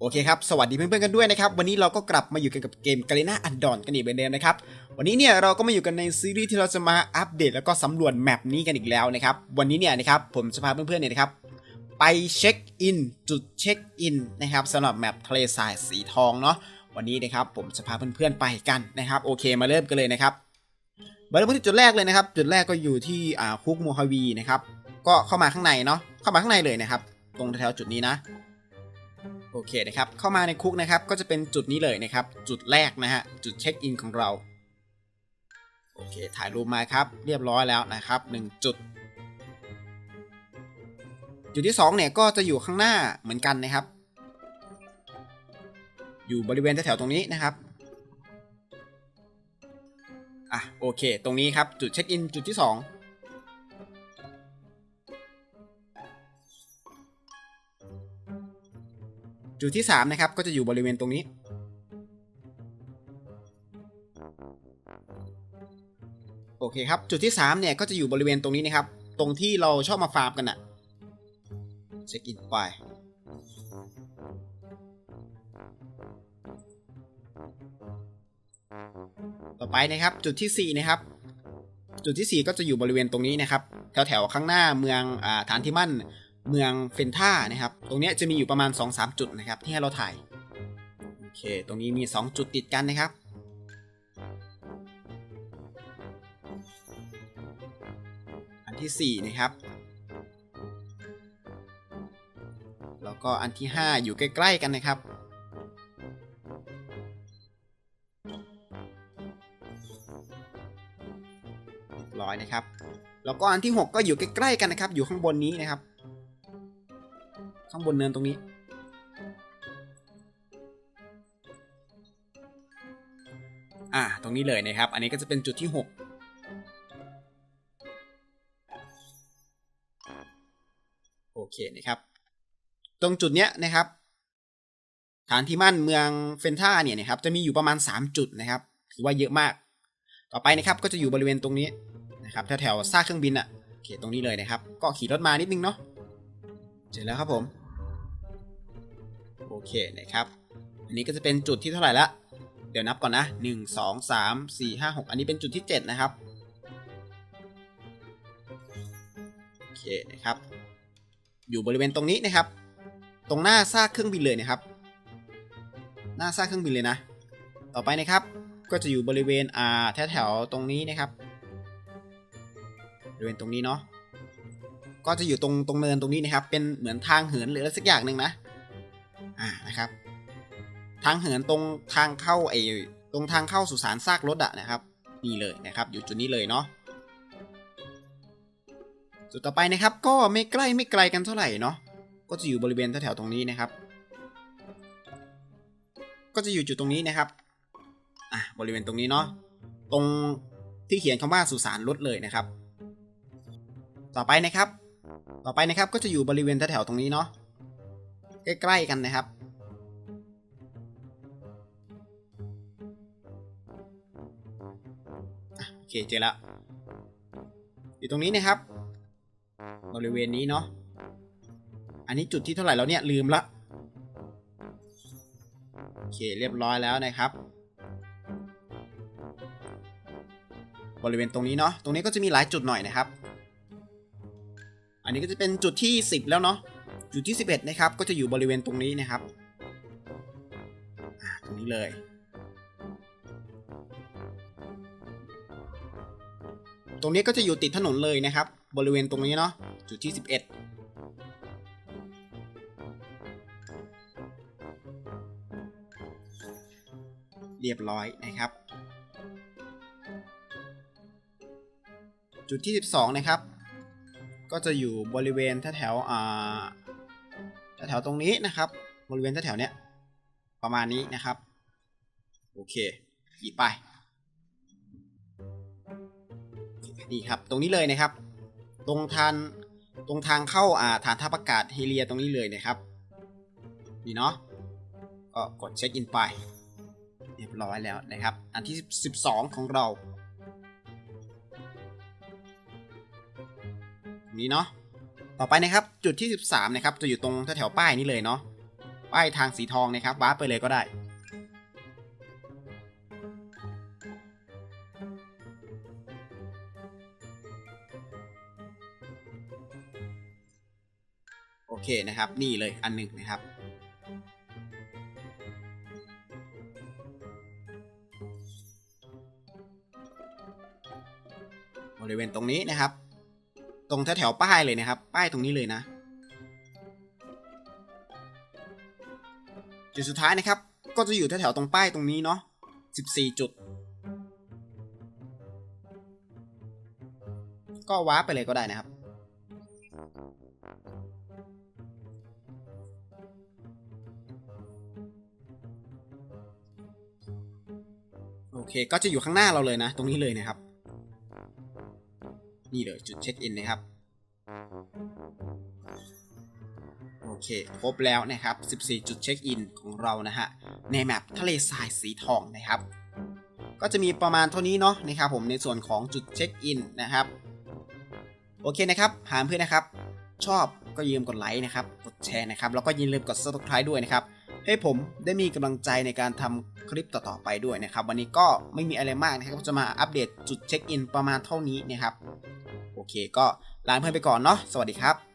โอเคครับ สวัสดีเพื่อนๆกันด้วยนะครับ วันนี้เราก็กลับมาอยู่กันกับเกมกาเลน่าอันดอนกันอีกเหมือนเดิมนะครับ วันนี้เนี่ยเราก็มาอยู่กันในซีรีส์ที่เราจะมาอัปเดตแล้วก็สำรวจแมปนี้กันอีกแล้วนะครับ วันนี้เนี่ยนะครับผมจะพาเพื่อนๆเนี่ยนะครับไปเช็คอินจุดเช็คอินนะครับสำหรับแมปทะเลทรายสีทองเนาะ วันนี้นะครับผมจะพาเพื่อนๆไปกันนะครับโอเคมาเริ่มกันเลยนะครับมาเริ่มที่จุดแรกเลยนะครับ จุดแรกก็อยู่ที่อ่าคุกโมฮาวีนะครับ ก็เข้ามาข้างในเนาะ เข้ามาข้างในเลยนะครับ ตรงแถวๆจุดนี้นะ โอเคนะครับ เข้ามาในคุกนะครับ ก็จะเป็นจุดนี้เลยนะครับ จุดแรกนะฮะ จุดเช็คอินของเรา โอเค ถ่ายรูปมาครับ เรียบร้อยแล้วนะครับ 1 จุด จุดที่2เนี่ยก็จะอยู่ข้างหน้าเหมือนกันนะครับ อยู่บริเวณแถวๆตรงนี้นะครับ อะ โอเค ตรงนี้ครับ จุดเช็คอินจุดที่ 2 จุดที่สามนะครับก็จะอยู่บริเวณตรงนี้ โอเคครับ จุดที่สามเนี่ยก็จะอยู่บริเวณตรงนี้นะครับ ตรงที่เราชอบมาฟาร์มกันอะเช็คอินไปต่อไปนะครับจุดที่สี่นะครับจุดที่สี่ก็จะอยู่บริเวณตรงนี้นะครับ แถวแถวๆข้างหน้าเมืองอ่าฐานที่มั่น เมืองเฟนท่านะครับ ตรงนี้จะมีอยู่ประมาณ 2-3 จุดนะครับ ที่ให้เราถ่าย โอเค ตรงนี้มี 2 จุดติดกันนะครับ อันที่ 4 นะครับ แล้วก็อันที่ 5 อยู่ใกล้ๆกันนะครับเรียบร้อยนะครับ แล้วก็อันที่ 6 ก็อยู่ใกล้ๆกันนะครับ อยู่ข้างบนนี้นะครับ ข้างบนเนินตรงนี้ อ่าตรงนี้เลยนะครับ อันนี้ก็จะเป็นจุดที่ 6โอเคนะครับ ตรงจุดเนี้ยนะครับ ฐานที่มั่นเมืองเฟนท่าเนี่ยนะครับจะมีอยู่ประมาณ 3 จุดนะครับถือว่าเยอะมาก ต่อไปนะครับก็จะอยู่บริเวณตรงนี้นะครับแถวๆซากเครื่องบินอะ่ะโอเคตรงนี้เลยนะครับ ก็ขี่รถมานิดนึงเนาะ เสร็จแล้วครับผม โอเคนะครับ อันนี้ก็จะเป็นจุดที่เท่าไหร่ละ เดี๋ยวนับก่อนนะหนึ่งสองสามสี่ห้าหกอันนี้เป็นจุดที่เจ็ดนะครับ โอเคนะครับ อยู่บริเวณตรงนี้นะครับ ตรงหน้าซากเครื่องบินเลยนะครับ หน้าซากเครื่องบินเลยนะ ต่อไปนะครับ ก็จะอยู่บริเวณอ่าแถวแถวๆตรงนี้นะครับบริเวณตรงนี้เนาะ ก็จะอยู่ตรงตรงเนินตรงนี้นะครับ เป็นเหมือนทางเหินหรืออะไรสักอย่างหนึ่งนะ อ่านะครับ ทางเหินตรงทางเข้าไอ้ตรงทางเข้าสุสานซากรถอะนะครับ นี่เลยนะครับ อยู่จุดนี้เลยเนาะจุดต่อไปนะครับ ก็ไม่ใกล้ไม่ไกลกันเท่าไหร่เนาะก็จะอยู่บริเวณแถวๆตรงนี้นะครับ ก็จะอยู่จุดตรงนี้นะครับอะบริเวณตรงนี้เนาะตรงที่เขียนคำว่าสุสานรถเลยนะครับ ต่อไปนะครับ ต่อไปนะครับก็จะอยู่บริเวณแถวๆตรงนี้เนาะใกล้ๆกันนะครับอโอเคเจอแล้วอยู่ตรงนี้นะครับ บริเวณนี้เนาะอันนี้จุดที่เท่าไหร่แล้วเนี่ยลืมละโอเคเรียบร้อยแล้วนะครับบริเวณตรงนี้เนาะ ตรงนี้ก็จะมีหลายจุดหน่อยนะครับ อันนี้ก็จะเป็นจุดที่ 10 แล้วเนาะจุดที่ 11 นะครับ ก็จะอยู่บริเวณตรงนี้นะครับตรงนี้เลยตรงนี้ก็จะอยู่ติดถนนเลยนะครับ บริเวณตรงนี้เนาะจุดที่ 11 เรียบร้อยนะครับ จุดที่ 12 นะครับ ก็จะอยู่บริเวณแถวอ่าแถวตรงนี้นะครับ บริเวณแถวเนี้ยประมาณนี้นะครับ โอเคขี่ไปนี่ครับ ตรงนี้เลยนะครับ ตรงทานตรงทางเข้าอ่าฐานทัพอากาศเฮเลียตรงนี้เลยนะครับนี่เนาะก็กดเช็คอินไป เรียบร้อยแล้วนะครับ อันที่ 12 ของเรา นี้เนาะต่อไปนะครับจุดที่ 13นะครับจะอยู่ตรงแถวป้ายนี้เลยเนาะป้ายทางสีทองนะครับวาร์ปไปเลยก็ได้ โอเคนะครับนี่เลยอันหนึ่งนะครับบริเวณตรงนี้นะครับ ตรงแถวๆป้ายเลยนะครับ ป้ายตรงนี้เลยนะ จุดสุดท้ายนะครับ ก็จะอยู่แถวๆตรงป้ายตรงนี้เนาะ14 จุด ก็ว้าไปเลยก็ได้นะครับ โอเค ก็จะอยู่ข้างหน้าเราเลยนะ ตรงนี้เลยนะครับ นี่เลยจุดเช็คอินนะครับ โอเค ครบแล้วนะครับ 14 จุดเช็คอินของเรานะฮะ ในแมปทะเลทรายสีทองนะครับ ก็จะมีประมาณเท่านี้เนาะนะครับผมในส่วนของจุดเช็คอินนะครับ โอเคนะครับ หามเพื่อนนะครับ ชอบก็อย่าลืมกดไลค์นะครับ กดแชร์นะครับ แล้วก็อย่าลืมกด subscribe ด้วยนะครับให้ผมได้มีกำลังใจในการทำคลิปต่อๆไปด้วยนะครับ วันนี้ก็ไม่มีอะไรมากนะครับ จะมาอัปเดตจุดเช็คอินประมาณเท่านี้นะครับ เคก็ลาเพื่อนไปก่อนเนาะสวัสดีครับ